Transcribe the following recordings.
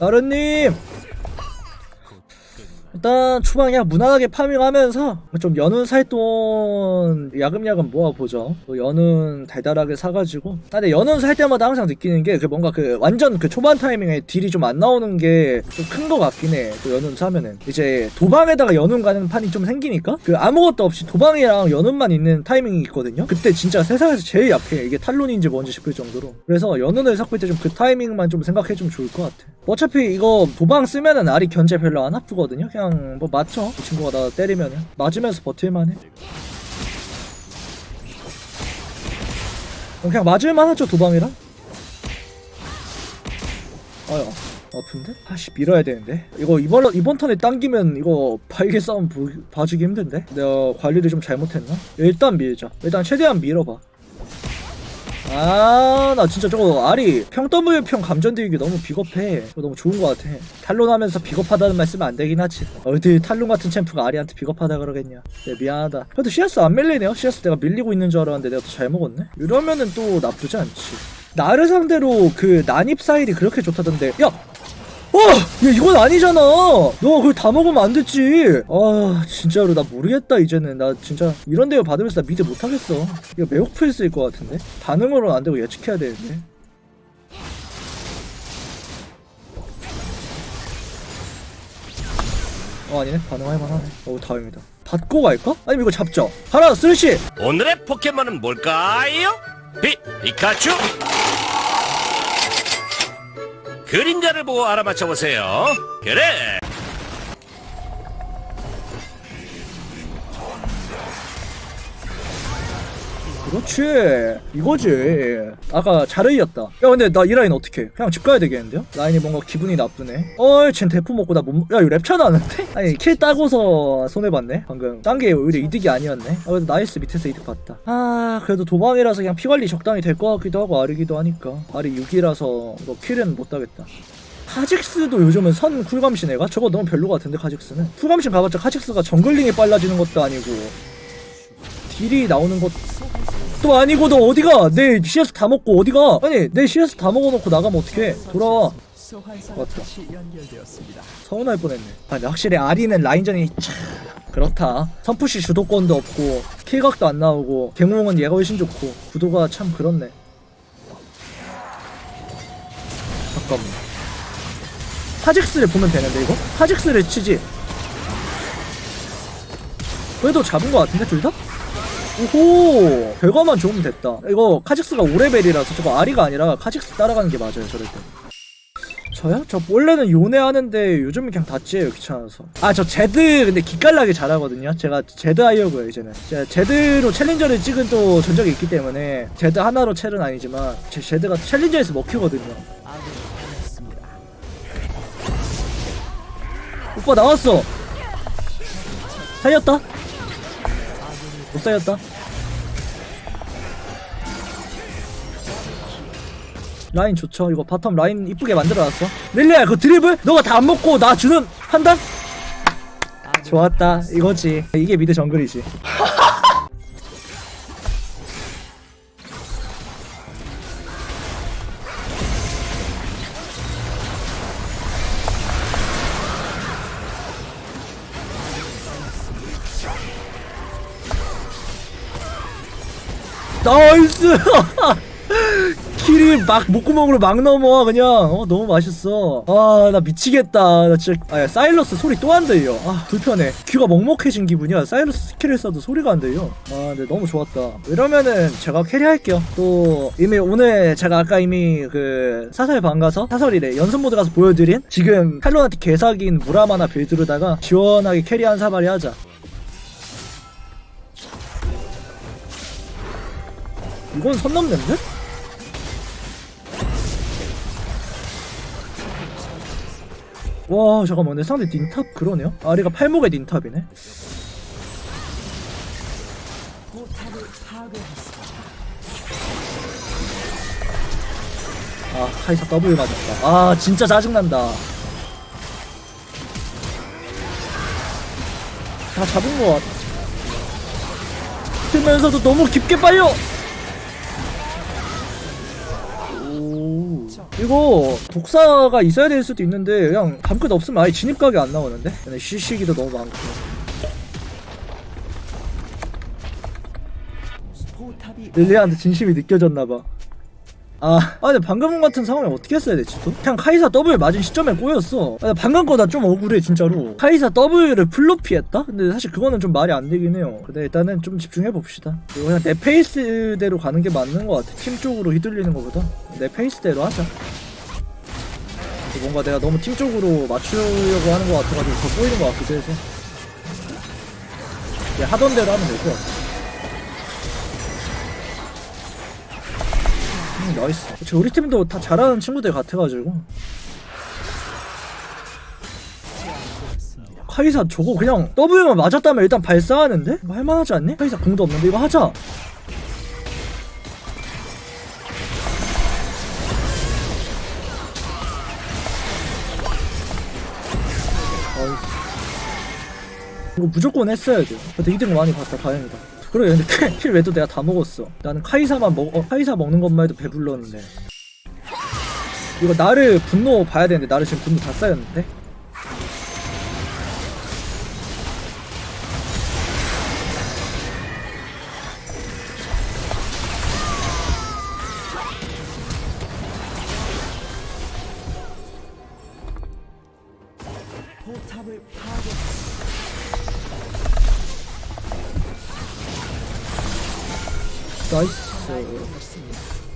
나른님 일단 초반에 그냥 무난하게 파밍하면서 좀 연운 살돈 야금야금 모아보죠. 또 연운 달달하게 사가지고. 아, 근데 연운 살 때마다 항상 느끼는 게 그 뭔가 그 완전 그 초반 타이밍에 딜이 좀 안 나오는 게 좀 큰 거 같긴 해또 연운 사면은. 이제 도방에다가 연운 가는 판이 좀 생기니까 그 아무것도 없이 도방이랑 연운만 있는 타이밍이 있거든요. 그때 진짜 세상에서 제일 약해. 이게 탈론인지 뭔지 싶을 정도로. 그래서 연운을 섞을 때 좀 그 타이밍만 좀 생각해주면 좋을 것 같아. 어차피 이거 도방 쓰면은 알이 견제 별로 안 아프거든요. 그냥 뭐 맞죠? 이 친구가 나 때리면은? 맞으면서 버틸만해? 어, 그냥 맞을만 하죠 도방이랑? 아유 아픈데? 아씨 밀어야 되는데. 이거 이번 이번 턴에 당기면 이거 발개 싸움 보, 봐주기 힘든데? 내가 관리를 좀 잘못했나? 일단 밀자. 일단 최대한 밀어봐 아 나 진짜 저거 알이 평 W 평 감전되기 너무 비겁해. 너무 좋은 것 같아. 탈론 하면서 비겁하다는 말 쓰면 안 되긴 하지. 어디 탈론 같은 챔프가 아리한테 비겁하다 그러겠냐. 네 미안하다. 그래도 CS 안 밀리네요. CS 내가 밀리고 있는 줄 알았는데 내가 더잘 먹었네. 이러면은 또 나쁘지 않지. 나를 상대로 그 난입 사일이 그렇게 좋다던데. 야 어! 야 이건 아니잖아. 너 그걸 다 먹으면 안 됐지. 아 진짜로 나 모르겠다 이제는. 나 진짜 이런 대우 받으면서 나 미드 못하겠어. 이거 매혹풀 쓰일 것 같은데? 반응으로는 안 되고 예측해야 되는데. 어 아니네. 반응할 만 하네. 어우 다행이다. 받고 갈까? 아니면 이거 잡죠? 하나 쓰시 오늘의 포켓몬은 뭘까요? 피, 피카츄! 그림자를 보고 알아맞혀 보세요. 그래. 그렇지. 이거지. 아까 자르이였다. 야 근데 나 이 라인 어떻게 그냥 집 가야 되겠는데요? 라인이 뭔가 기분이 나쁘네. 어이 쟨 대포 먹고 나못야 이거 랩차 나는데? 아니 킬 따고서 손해봤네 방금. 딴 게 오히려 이득이 아니었네. 아 그래도 나이스 밑에서 이득 봤다. 아 그래도 도망이라서 그냥 피관리 적당히 될 것 같기도 하고 아르기도 하니까. 아리 6이라서 뭐 킬은 못 따겠다. 카직스도 요즘은 선 쿨감신 애가? 저거 너무 별로 같은데 카직스는? 쿨감신 가봤자 카직스가 정글링이 빨라지는 것도 아니고 딜이 나오는 것 도 아니고 너 어디가? 내 CS 다 먹고 어디가? 아니 내 CS 다 먹어놓고 나가면 어떡해? 돌아와. 맞다. 서운할 뻔했네. 아 근데 확실히 아리는 라인전이 참 그렇다. 선푸시 주도권도 없고 킬각도 안 나오고 갱웅은 얘가 훨씬 좋고 구도가 참 그렇네. 잠깐만. 카직스를 보면 되는데 이거? 카직스를 치지. 그래도 잡은 것 같은데 둘 다? 오호. 결과만 좋으면 됐다. 이거 카직스가 5레벨이라서 저거 아리가 아니라 카직스 따라가는 게 맞아요 저럴 때. 저요? 저 원래는 요네 하는데 요즘은 그냥 다찌예요 귀찮아서. 아 저 제드 근데 기깔나게 잘하거든요. 제가 제드 하려고요 이제는. 제가 제드로 챌린저를 찍은 또 전적이 있기 때문에 제드 하나로 첼은 아니지만 제 제드가 챌린저에서 먹히거든요. 오빠 나왔어. 살렸다. 못 살렸다 라인 좋죠. 이거 바텀 라인 이쁘게 만들어놨어. 릴리야 그 드리블? 너가 다 안 먹고 나 주는 판단? 좋았다. 이거지. 이게 미드 정글이지. 나이스 킬이 막 목구멍으로 막 넘어와 그냥. 어 너무 맛있어. 아 나 미치겠다. 나 진짜 아 야, 사일러스 소리 또 안 들려. 아 불편해. 귀가 먹먹해진 기분이야. 사일러스 스킬을 써도 소리가 안 들려. 아 근데 너무 좋았다. 이러면은 제가 캐리할게요. 또 이미 오늘 제가 아까 이미 그 사설 방 가서 사설이래. 연습 모드 가서 보여드린 지금 탈론한테 개사긴 무라마나 빌드로다가 시원하게 캐리한 사발이 하자. 이건 선 넘는데? 와 잠깐만. 내 상대 닌탑 그러네요? 아리가 팔목에 닌탑이네. 아 카이사 W 맞았다. 아 진짜 짜증난다. 다 잡은 것 같아. 들면서도 너무 깊게 빨려 이거 독사가 있어야 될 수도 있는데 그냥 감끝 없으면 아예 진입각이 안 나오는데? 시시기도 너무 많고. 포탑이 릴리아한테 진심이 느껴졌나봐 아, 아 근데 방금 같은 상황에 어떻게 했어야 되지 또? 그냥 카이사 W 맞은 시점에 꼬였어. 아, 방금 거나 좀 억울해 진짜로. 카이사 W를 플로피 했다? 근데 사실 그거는 좀 말이 안 되긴 해요. 근데 일단은 좀 집중해 봅시다. 이거 그냥 내 페이스대로 가는 게 맞는 것 같아. 팀 쪽으로 휘둘리는 것보다. 내 페이스대로 하자. 뭔가 내가 너무 팀 쪽으로 맞추려고 하는 것 같아가지고 더 꼬이는 것 같기도 해서. 그냥 하던 대로 하면 될 것 같아 음, 나이스. 그치, 우리 팀도 다 잘하는 친구들 같아가지고. 카이사 저거 그냥 W만 맞았다면 일단 발사하는데? 이거 할만하지 않니? 카이사 공도 없는데 이거 하자. 이거 무조건 했어야 돼. 근데 이등 많이 봤다, 다행이다. 그래, 근데 킬 외도 내가 다 먹었어. 나는 카이사만 먹, 어, 카이사 먹는 것만 해도 배불렀는데. 이거 나를 분노 봐야 되는데, 나를 지금 분노 다 쌓였는데?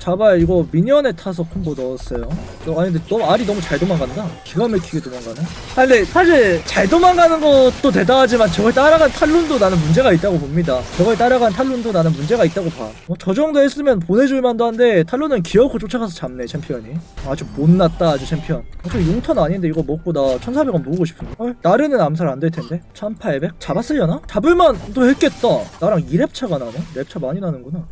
잡아야 이거 미니언에 타서 콤보 넣었어요. 저 아니 근데 너무 알이 너무 잘 도망간다. 기가 막히게 도망가네. 아 근데 사실 잘 도망가는 것도 대단하지만 저걸 따라간 탈룬도 나는 문제가 있다고 봅니다. 저걸 따라간 탈룬도 나는 문제가 있다고 봐. 어, 저 정도 했으면 보내줄 만도 한데 탈룬은 기어코 쫓아가서 잡네 챔피언이. 아주 못났다 아주 챔피언. 어, 저 용턴 아닌데 이거 먹고 나 1,400원 모으고 싶은데. 헐 나르는 암살 안 될 텐데. 1,800? 잡았으려나? 잡을만 또 했겠다. 나랑 2랩 차가 나네. 랩차 많이 나는구나.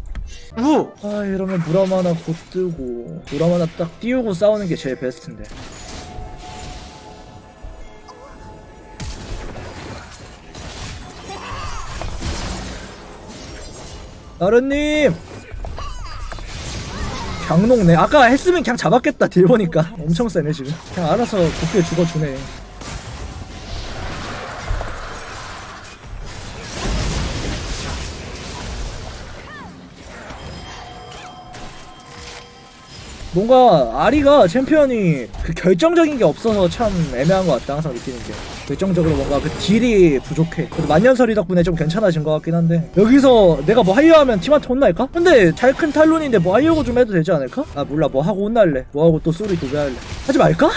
우! 아 이러면 무람 하나 곧 뜨고 무람 하나 딱 띄우고 싸우는 게 제일 베스트인데. 나르님! 강농네 아까 했으면 그냥 잡았겠다 딜 보니까. 엄청 세네 지금. 그냥 알아서 곱게 죽어주네 뭔가 아리가 챔피언이 그 결정적인 게 없어서 참 애매한 것 같다 항상 느끼는 게 결정적으로 뭔가 그 딜이 부족해 그래도 만년설이 덕분에 좀 괜찮아진 것 같긴 한데 여기서 내가 뭐 하이어 하면 팀한테 혼날까? 근데 잘 큰 탈론인데 뭐 하이어고 좀 해도 되지 않을까? 아 몰라 뭐 하고 혼날래 뭐 하고 또 소리 도배할래 하지 말까?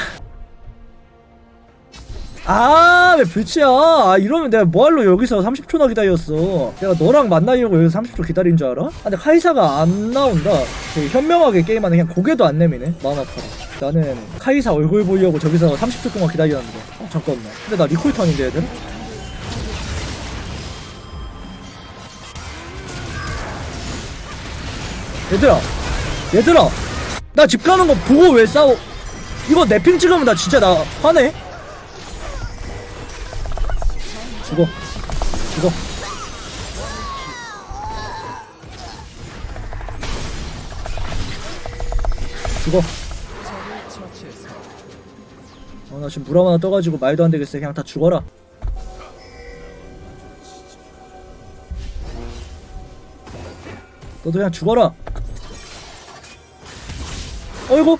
아, 왜 불치야? 아, 이러면 내가 뭐할로 여기서 30초나 기다렸어. 내가 너랑 만나려고 여기서 30초 기다린 줄 알아? 아, 근데 카이사가 안 나온다. 되게 현명하게 게임하는 그냥 고개도 안 내미네. 마음 아파라. 나는 카이사 얼굴 보려고 저기서 30초 동안 기다렸는데. 어, 잠깐만. 근데 나 리콜 턴인데, 얘들? 얘들아, 얘들아, 나 집 가는 거 보고 왜 싸워? 이거 내핑 찍으면 나 진짜 나 화내? 죽어 죽어 어 나 지금 물 하나 떠가지고 말도 안 되겠어. 그냥 다 죽어라. 너도 그냥 죽어라. 어이구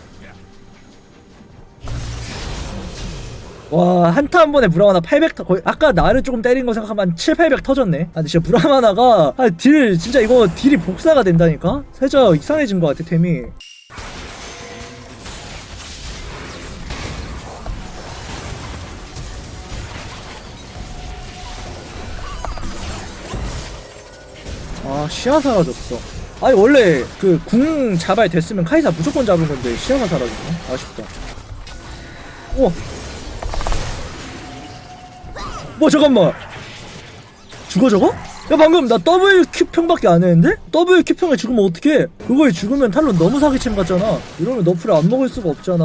와 한타 한 번에 무라마나 800 터, 거의 아까 나를 조금 때린 거 생각하면 7, 800 터졌네. 아 근데 진짜 무라마나가 아, 딜 진짜 이거 딜이 복사가 된다니까? 살짝 이상해진 것 같아 템이. 아 시야 사라졌어. 아니 원래 그 궁 자발 됐으면 카이사 무조건 잡은 건데 시야가 사라졌네. 아쉽다. 우와 뭐 잠깐만. 죽어 저거? 야 방금 나 WQ 평밖에 안 했는데? WQ 평에 죽으면 어떡해? 그거에 죽으면 탈론 너무 사기챔 같잖아. 이러면 너프를 안 먹을 수가 없잖아.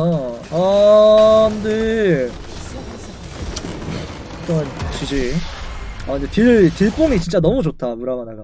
아 안돼 일단 지지. 아 근데 딜 딜뽕이 진짜 너무 좋다 무라마나가